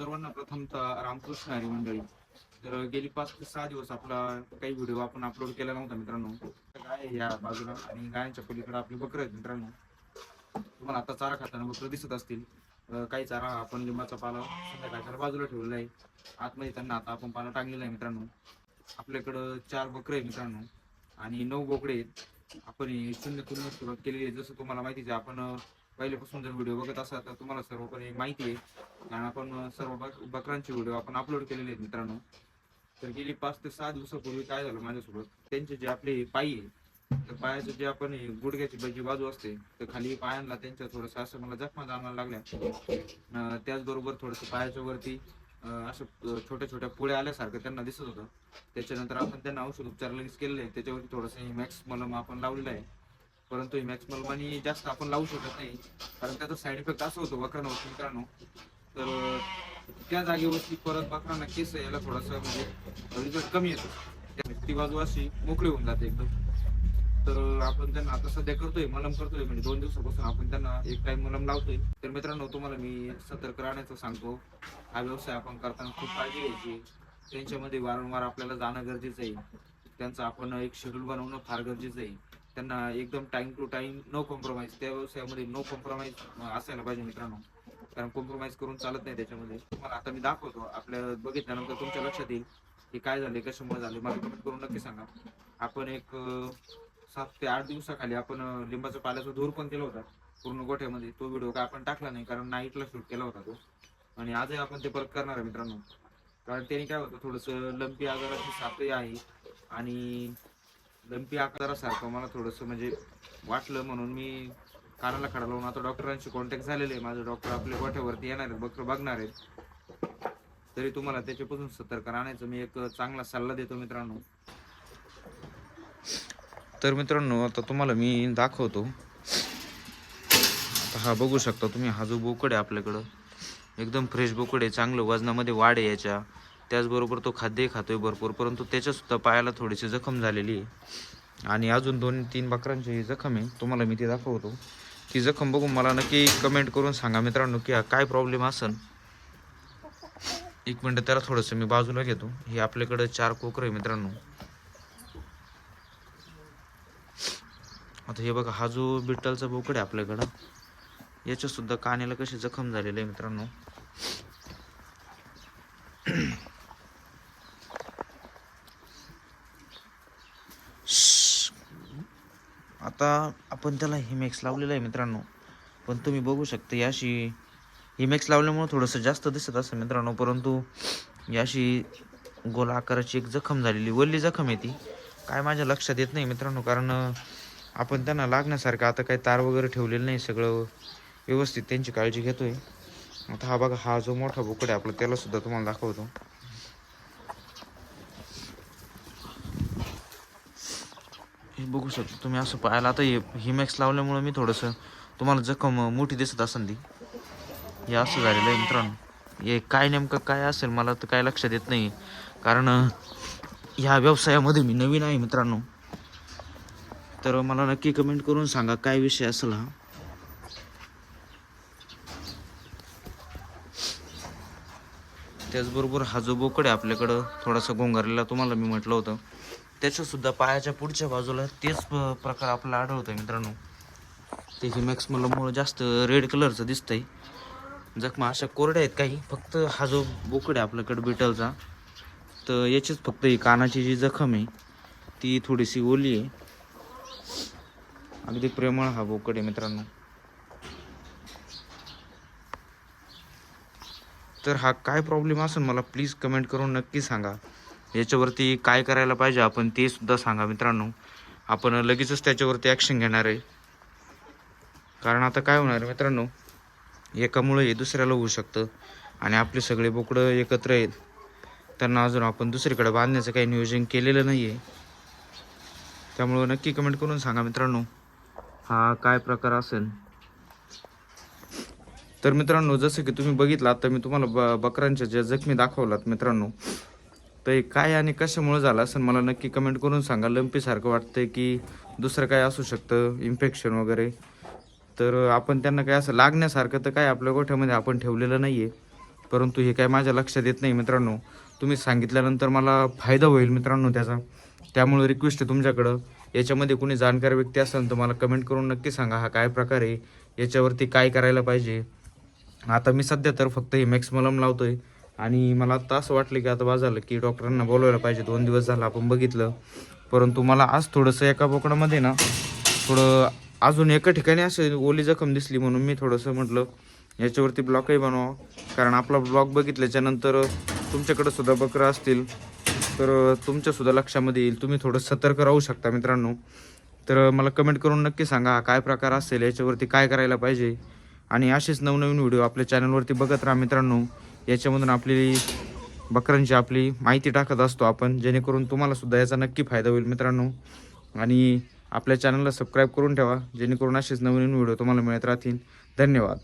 सर्वांना प्रथमतः रामकृष्ण हरी मंडळी. तर गेली पाच ते सहा दिवस आपला काही व्हिडिओ आपण अपलोड केला नव्हता मित्रांनो. गाय आहे या बाजूला आणि गायांच्या पलीकडे आपली बकरं आहेत मित्रांनो. तुम्हाला आता चारा खाताना बकरं दिसत असतील. काही चारा आपण लिंबाचा पाला संध्याकाळच्या बाजूला ठेवलेला आहे. आतमध्ये त्यांना आता आपण पाला टाकलेला आहे मित्रांनो. आपल्याकडं चार बकरं आहेत मित्रांनो. आणि नऊ बोकडे आहेत. आपण हे तुलना सुरुवात केलेली आहे. जसं तुम्हाला माहितीच आहे आपण पहिल्यापासून जर व्हिडिओ बघत असाल तर तुम्हाला सर्वपणे माहिती आहे. कारण आपण सर्व बकरांचे व्हिडिओ आपण अपलोड केलेले आहेत मित्रांनो. तर गेली पाच ते सहा दिवसापूर्वी काय झालं माझ्यासोबत? त्यांचे जे आपले पायी आहे तर पायाचं जे आपण हे गुडघ्याची बा- जी बाजू असते तर खाली पायांना त्यांच्या थोडस असं मला जखमा जाणवायला लागल्या. त्याचबरोबर थोडस पायाच्या वरती असं छोट्या छोट्या पुळ्या आल्यासारखं त्यांना दिसत होतं. त्याच्यानंतर आपण त्यांना औषध उपचार लगेच केलेले आहे त्याच्यावरती थोडंसं मॅक्स मलम आपण लावलेलं आहे. परंतु ही मॅक्स मलमानी जास्त आपण लावू शकत नाही. कारण त्याचा साईड इफेक्ट असं होतो बकरांवर मित्रांनो. तर त्या जागेवरती परत बकरांना केस यायला थोडासा म्हणजे रिझल्ट कमी येतो. ती बाजू अशी मोकळी होऊन जाते एकदम. तर आपण त्यांना आता सध्या करतोय मलम करतोय. म्हणजे दोन दिवसापासून आपण त्यांना एक टाइम मलम लावतोय. तर मित्रांनो तुम्हाला मी सतर्क राहण्याचं सांगतो. हा व्यवसाय आपण करताना खूप काळजी घ्यायची. त्यांच्यामध्ये वारंवार आपल्याला जाणं गरजेचं आहे. त्यांचं आपण एक शेड्यूल बनवणं फार गरजेचं आहे. त्यांना एकदम time to time no compromise त्या व्यवसायामध्ये नो कॉम्प्रोमाइज असायला पाहिजे मित्रांनो. कारण कॉम्प्रोमाइज करून चालत नाही त्याच्यामध्ये. तुम्हाला आता मी दाखवतो. आपल्या बघितल्यानंतर तुमच्या लक्षात येईल की काय झाले कशामुळे झाले मला कमेंट करून नक्की सांगा. आपण एक सात ते आठ दिवसाखाली आपण अं, लिंबाच्या पाल्याचा धूर पण केला होता. पूर्ण गोठ्यामध्ये. तो व्हिडिओ काय आपण टाकला नाही कारण नाईटला शूट केला होता तो. आणि आजही आपण ते परत करणार आहे मित्रांनो. कारण त्याने काय होतं थोडंसं लंपी आजाराची साथही आहे. आणि दंपी आकारासारखं मला थोडंसं म्हणजे वाटलं म्हणून मी कानाला खडा लावून आता डॉक्टरांशी कॉन्टॅक्ट झालेले आहे. माझे डॉक्टर आपल्या गोठ्यावरती येणार आहेत बकर बघणार आहेत. तरी तुम्हाला त्याच्यापासून सतर्क राहण्याचा मी एक चांगला सल्ला देतो मित्रांनो. तर मित्रांनो आता तुम्हाला मी दाखवतो. हा बघू शकता तुम्ही हा जो बोकड आहे आपल्याकडं एकदम फ्रेश बोकड आहे चांगलं वजनामध्ये वाढ आहे याच्या. त्याचबरोबर तो खाद्यही खातोय भरपूर परंतु त्याच्यासुद्धा पायाला थोडीशी जखम झालेली आहे. आणि अजून दोन तीन बकरांची जखम आहे. तुम्हाला मी ती दाखवतो. ती जखम बघून मला नक्की कमेंट करून सांगा. मित्रांनो की हा काय प्रॉब्लेम असन? एक मिनटं त्याला थोडंसं मी बाजूला घेतो. हे आपल्याकडं चार कोकर आहे मित्रांनो. आता हे बघा हा जो बिट्टलचा बोकड आहे आपल्याकडं याच्यासुद्धा कानेला कशी जखम झालेली आहे मित्रांनो? आता आपण त्याला हिमेक्स लावलेला आहे मित्रांनो. पण तुम्ही बघू शकता याशी हिमेक्स लावल्यामुळं थोडंसं जास्त दिसत असं मित्रांनो परंतु याशी गोल आकाराची एक जखम झालेली वल्ली जखम आहे ती. काय माझ्या लक्षात येत नाही मित्रांनो कारण आपण त्यांना लागण्यासारखं आता काही तार वगैरे ठेवलेलं नाही सगळं व्यवस्थित त्यांची काळजी घेतोय. आता हा बघा हा जो मोठा बोकड आहे आपला त्याला सुद्धा तुम्हाला दाखवतो. हे बघू शकतो तुम्ही असं पाहायला आता हे हिमॅक्स लावल्यामुळं मी थोडंसं तुम्हाला जखम मोठी दिसत असेल ती. हे असं झालेलं आहे मित्रांनो. हे काय नेमकं काय असेल मला तर काय लक्षात येत नाही. कारण ह्या व्यवसायामध्ये मी नवीन आहे मित्रांनो. तर मला नक्की कमेंट करून सांगा काय विषय असेल हा. त्याचबरोबर हा जो बोकड आहे आपल्याकडं थोडासा गोंगारलेला तुम्हाला मी म्हटलं होतं. त्याच्यासुद्धा पायाच्या पुढच्या बाजूला तेच प्रकार आपल्याला आहे मित्रांनो. ते हिमॅक्स मला जास्त रेड कलरचं दिसतंय. जखमा अशा कोरड्या आहेत काही. फक्त हा जो बोकड आहे आपल्याकडं बिटलचा तर याचीच फक्त ही कानाची जी जखम आहे ती थोडीशी ओली आहे. अगदी प्रेमळ हा बोकड आहे मित्रांनो. तर हा काय प्रॉब्लेम असेल मला प्लीज कमेंट करून नक्की सांगा. याच्यावरती काय करायला पाहिजे आपण ते सुद्धा सांगा मित्रांनो. आपण लगेचच त्याच्यावरती ॲक्शन घेणार आहे. कारण आता काय होणार आहे मित्रांनो? एकामुळे हे दुसऱ्याला होऊ शकतं. आणि आपले सगळे बोकडं एकत्र आहेत. त्यांना अजून आपण दुसरीकडे बांधण्याचं काही नियोजन केलेलं नाही आहे त्यामुळं नक्की कमेंट करून सांगा मित्रांनो. हा काय प्रकार असेल? तर मित्रांनो जसं की तुम्ही बघितलं आता मी तुम्हाला ब बकरांच्या ज्या जखमी दाखवलात मित्रांनो तर हे काय आणि कशामुळे झालं असं मला नक्की कमेंट करून सांगा. लंपीसारखं वाटतंय की दुसरं काय असू शकतं इन्फेक्शन वगैरे. तर आपण त्यांना काय असं लागण्यासारखं तर काय आपल्या गोठ्यामध्ये आपण ठेवलेलं नाही आहे परंतु हे काय माझ्या लक्षात येत नाही मित्रांनो. तुम्ही सांगितल्यानंतर मला फायदा होईल मित्रांनो त्याचा. त्यामुळे रिक्वेस्ट आहे तुमच्याकडं. याच्यामध्ये कोणी जाणकार व्यक्ती असेल तर मला कमेंट करून नक्की सांगा हा काय प्रकार आहे याच्यावरती काय करायला पाहिजे. आता मी सध्या तर फक्त हे मॅक्स मलम आहे आणि मला आता असं वाटलं की आता बा झालं की डॉक्टरांना बोलवायला पाहिजे. दोन दिवस झालं आपण बघितलं. परंतु मला आज थोडंसं एका बोकडामध्ये ना थोडं अजून एका ठिकाणी असं ओली जखम दिसली म्हणून मी थोडंसं म्हटलं याच्यावरती ब्लॉकही बनवा कारण आपला ब्लॉग बघितल्याच्यानंतर तुमच्याकडं सुद्धा बकरं असतील. तर तुमच्यासुद्धा लक्षामध्ये येईल. तुम्ही थोडं सतर्क राहू शकता मित्रांनो. तर मला कमेंट करून नक्की सांगा हा काय प्रकार असेल? याच्यावरती काय करायला पाहिजे? आणि असेच नवनवीन व्हिडिओ आपल्या चॅनलवरती बघत राहा मित्रांनो. याच्यामधून आपली बकरांची आपली माहिती टाकत असतो आपण. जेणेकरून तुम्हाला सुद्धा याचा नक्की फायदा होईल मित्रांनो. आणि आपल्या चॅनलला सबस्क्राईब करून ठेवा जेणेकरून असेच नवीन व्हिडिओ तुम्हाला मिळत राहतील. धन्यवाद.